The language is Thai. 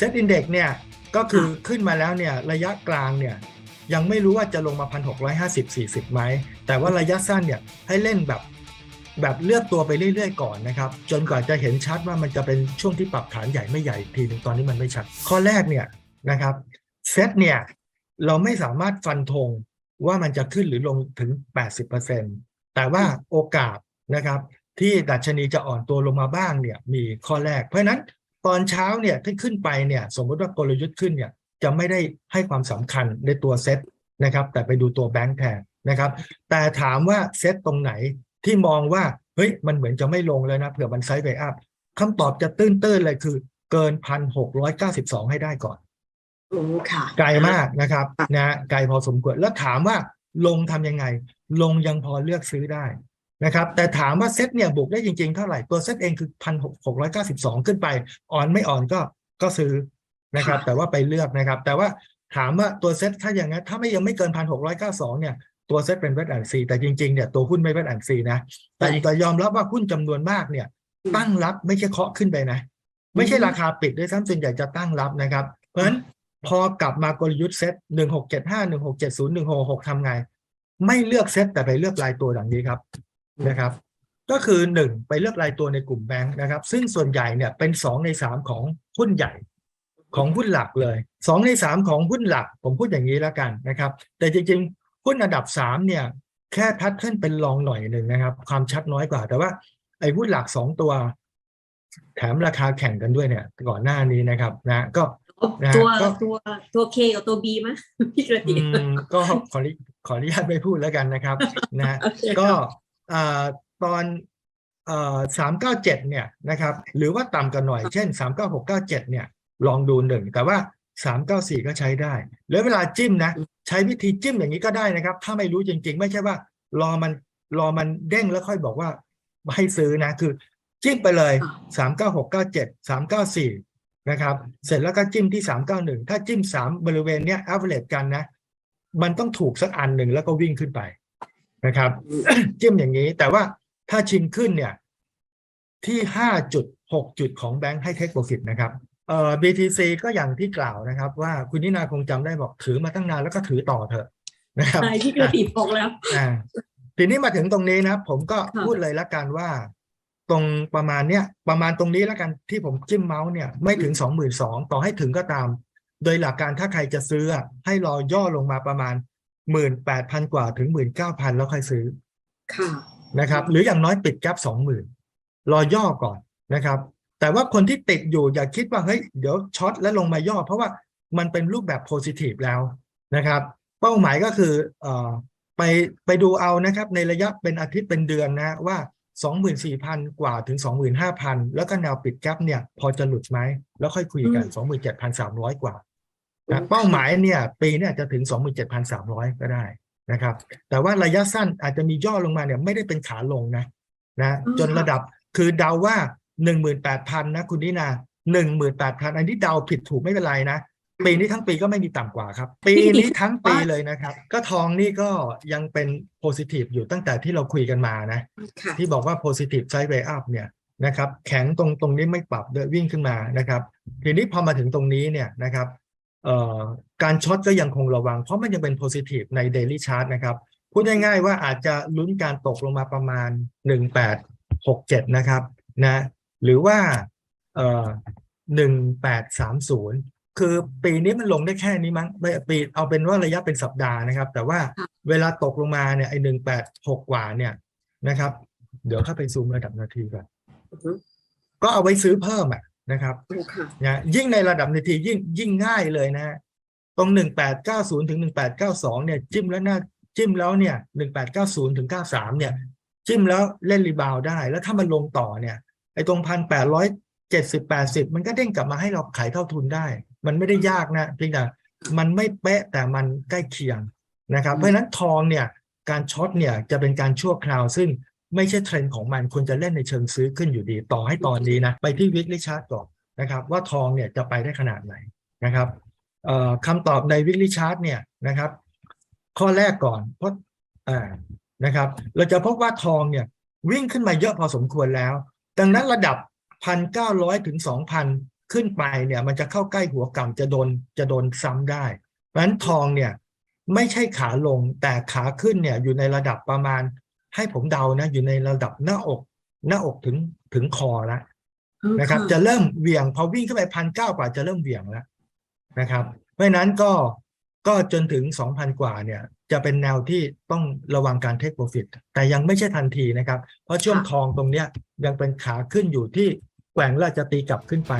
เซตอินเด็กเนี่ยก็คือขึ้นมาแล้วเนี่ยระยะกลางเนี่ยยังไม่รู้ว่าจะลงมาพันหกร้อยห้าสิบสี่สิบไหม แต่ว่าระยะสั้นเนี่ยให้เล่นแบบแบบเลือกตัวไปเรื่อยๆก่อนนะครับ จนกว่าจะเห็นชัดว่ามันจะเป็นช่วงที่ปรับฐานใหญ่ไม่ใหญ่อีกทีหนึงตอนนี้มันไม่ชัด ข้อแรกเนี่ยนะครับเซตเนี่ยเราไม่สามารถฟันธงว่ามันจะขึ้นหรือลงถึง 80%แต่ว่าโอกาสนะครับที่ดัชนีจะอ่อนตัวลงมาบ้างเนี่ยมีข้อแรก เพราะฉะนั้น ตอนเช้าเนี่ยที่ขึ้นไปเนี่ยสมมติว่ากลยุทธ์ขึ้นเนี่ยจะไม่ได้ให้ความสำคัญในตัวเซตนะครับ แต่ไปดูตัวแบงค์แทนนะครับ แต่ถามว่าเซตตรงไหนที่มองว่าเฮ้ยมันเหมือนจะไม่ลงเลยนะเผื่อมันไซด์เวอัพคำตอบจะตื้นๆเลยคือเกินพันหกร้อยเก้าสิบสองให้ได้ก่อนโอ้ค่ะไกลมากนะครับค่ะนะไกลพอสมควรแล้วถามว่าลงทำยังไง ลงยังพอเลือกซื้อได้ นะครับแต่ถามว่าเซ็ตเนี่ยบุกได้จริงๆเท่าไหร่ตัวเซ็ตเองคือพันหกร้อยเก้าสิบสองขึ้นไปอ่อนไม่อ่อนก็ก็ซื้อนะครับ แต่ว่าไปเลือกนะครับ แต่ว่าถามว่าตัวเซ็ตถ้าอย่างนั้นถ้าไม่ยังไม่เกินพันหกร้อยเก้าสองเนี่ยตัวเซ็ตเป็นเวทแอนซีแต่จริงๆเนี่ยตัวหุ้นไม่เวทแอนซีนะแต่แต่ยอมรับว่าหุ้นจำนวนมากเนี่ย ตั้งรับไม่ใช่เคาะขึ้นไปนะ ไม่ใช่ราคาปิดด้วยซ้ำส่วนใหญ่จะตั้งรับนะครับ เพราะฉะนั้นพอกลับมากลยุทธ์เซตหนึ่งหกเจ็ดห้าหนึ่งหกเจ็ดศูนย์หนึ่งหกหกทำไง ไม่เลือกเซตแต่ไปเลือกรายตัวดังนี้ครับ นะครับ ก็คือหนึ่งไปเลือกรายตัวในกลุ่มแบงค์นะครับ ซึ่งส่วนใหญ่เนี่ยเป็นสองในสามของหุ้นใหญ่ของหุ้นหลักเลยสองในสามของหุ้นหลัก ผมพูดอย่างนี้แล้วกันนะครับ แต่จริงๆหุ้นอันดับสามเนี่ยแค่พัดขึ้นเป็นรองหน่อยหนึ่งนะครับ ความชัดน้อยกว่า แต่ว่าไอ้หุ้นหลักสองตัว แถมราคาแข่งกันด้วยเนี่ย ก่อนหน้านี้นะครับ นะ ก็นะตัวก็ตัวตัวเคกับตัวบีมั้ยพี่กระอืติมก็ขออนุขออนุญาตไม่พูดแล้วกันนะครับ นะโอเคก็ครับอ่า ตอนเอ่อสามเก้าเจ็ดเนี่ยนะครับหรือว่าต่ำกันหน่อยเช่นสามเก้าหกเก้าเจ็ดเนี่ยลองดูหนึ่งแต่ว่าสามเก้าสี่ก็ใช้ได้ แล้วเวลาจิ้มนะใช้วิธีจิ้มอย่างนี้ก็ได้นะครับ ถ้าไม่รู้จริง ๆ ไม่ใช่ว่า รอมันรอมันเด้งแล้วค่อยบอกว่าให้ซื้อนะคือ จิ้มไปเลยสามเก้าหกเก้าเจ็ดสามเก้าสี่นะครับ เสร็จแล้วก็จิ้มที่สามเก้าหนึ่งถ้าจิ้มสามบริเวณเนี้ย average กันนะ มันต้องถูกสักอันหนึ่งแล้วก็วิ่งขึ้นไป นะครับจิ้มอย่างนี้ แต่ว่าถ้าชิงขึ้นเนี่ย ที่ห้าจุดหกจุดของแบงค์ให้เทคโปรฟิตนะครับเอ่อ BTC ก็อย่างที่กล่าวนะครับ ว่าคุณนินาคงจำได้บอกถือมาตั้งนานแล้วก็ถือต่อเถอะนะครับใช่พี่กระติบอกแล้วอ่าทีนี้มาถึงตรงนี้นะผมก็ค่ะพูดเลยละกันว่า ตรงประมาณเนี้ยประมาณตรงนี้ละกันที่ผมจิ้มเมาส์เนี่ย ไม่ถึงสองหมื่นสองต่อให้ถึงก็ตาม โดยหลักการถ้าใครจะซื้ออะให้รอย่อลงมาประมาณ หมื่นแปดพันกว่าถึงหมื่นเก้าพันแล้วค่อยซื้อค่ะนะครับ หรืออย่างน้อยปิดแก๊ปสองหมื่นรอย่อก่อนนะครับ แต่ว่าคนที่ติดอยู่อย่าคิดว่าเฮ้ยเดี๋ยวช็อตแล้วลงมาย่อ เพราะว่ามันเป็นรูปแบบโพซิทีฟแล้วนะครับ เป้าหมายก็คือเอ่อไปไปดูเอานะครับ ในระยะเป็นอาทิตย์เป็นเดือนนะว่า 24,000 กว่าถึง 25,000 แล้วก็แนวปิดแก๊ปเนี่ย พอจะหลุดไหมแล้วค่อยคุยกัน 27,300 กว่า นะเป้าหมายเนี่ย ปีเนี่ยจะถึง 27,300 ก็ได้นะครับ แต่ว่าระยะสั้นอาจจะมีย่อลงมาเนี่ยไม่ได้เป็นขาลงนะนะอืมจนระดับคือเดาว่า 18,000นะคุณนินา18,000 อันนี้เดาผิดถูกไม่เป็นไรนะ ปีนี้ทั้งปีก็ไม่มีต่ำกว่าครับ ปีนี้ทั้งปีเลยนะครับ ก็ทองนี่ก็ยังเป็นโพซิทีฟอยู่ตั้งแต่ที่เราคุยกันมานะค่ะที่บอกว่า positive sideway up เนี่ยนะครับแข็งตรงตรงนี้ไม่ปรับเดินวิ่งขึ้นมานะครับ ทีนี้พอมาถึงตรงนี้เนี่ยนะครับเอ่อ การช็อตก็ยังคงระวัง เพราะมันยังเป็น positive ใน daily chart นะครับ พูดง่ายๆว่าอาจจะลุ้นการตกลงมาประมาณ 1867 นะครับนะหรือว่าเอ่อ1830 คือปีนี้มันลงได้แค่นี้มั้งไม่ปีเอาเป็นว่าระยะเป็นสัปดาห์นะครับ แต่ว่าค่ะเวลาตกลงมาเนี่ยไอ้186 กว่าเนี่ยนะครับ เดี๋ยวเข้าไปซูมระดับนาทีก่อนอือฮึก็เอาไว้ซื้อเพิ่มอะ นะครับโอ้ค่ะนะยิ่งในระดับนาทียิ่งยิ่งง่ายเลยนะฮะตรงหนึ่งแปดเก้าศูนย์ถึงหนึ่งแปดเก้าสองเนี่ยจิ้มแล้วน่าจิ้มแล้วเนี่ยหนึ่งแปดเก้าศูนย์ถึงเก้าสามเนี่ยจิ้มแล้วเล่นรีบาวด์ได้ แล้วถ้ามันลงต่อเนี่ยไอ้ตรงพันแปดร้อยเจ็ดสิบแปดสิบมันก็เด้งกลับมาให้เราขายเท่าทุนได้ มันไม่ได้ยากนะเพียงแต่มันไม่เป๊ะแต่มันใกล้เคียงนะครับ เพราะฉะนั้นทองเนี่ยการช็อตเนี่ยจะเป็นการชั่วคราวซึ่ง ไม่ใช่เทรนด์ของมันควรจะเล่นในเชิงซื้อขึ้นอยู่ดี ต่อให้ตอนนี้นะไปที่วิกฤตชาร์ตก่อนนะครับว่าทองเนี่ยจะไปได้ขนาดไหนนะครับคำตอบในวิกฤตชาร์ตเนี่ยนะครับข้อแรกก่อนเพราะนะครับเราจะพบว่าทองเนี่ยวิ่งขึ้นมาเยอะพอสมควรแล้ว ดังนั้นระดับพันเก้าร้อยถึงสองพันขึ้นไปเนี่ยมันจะเข้าใกล้หัวกำจะโดนจะโดนซ้ำได้เพราะฉะนั้นทองเนี่ยไม่ใช่ขาลงแต่ขาขึ้นเนี่ยอยู่ในระดับประมาณ ให้ผมเดานะ อยู่ในระดับหน้าอก หน้าอกถึงถึงคอแล้วนะครับ จะเริ่มเหวี่ยงพอวิ่งขึ้นไปพันเก้ากว่าจะเริ่มเหวี่ยงแล้วนะครับ เพราะฉะนั้นก็ก็จนถึงสองพันกว่าเนี่ย จะเป็นแนวที่ต้องระวังการเทคโปรฟิตแต่ยังไม่ใช่ทันทีนะครับ เพราะช่วงทองตรงเนี้ยยังเป็นขาขึ้นอยู่ที่แกว่งแล้วจะตีกลับขึ้นไป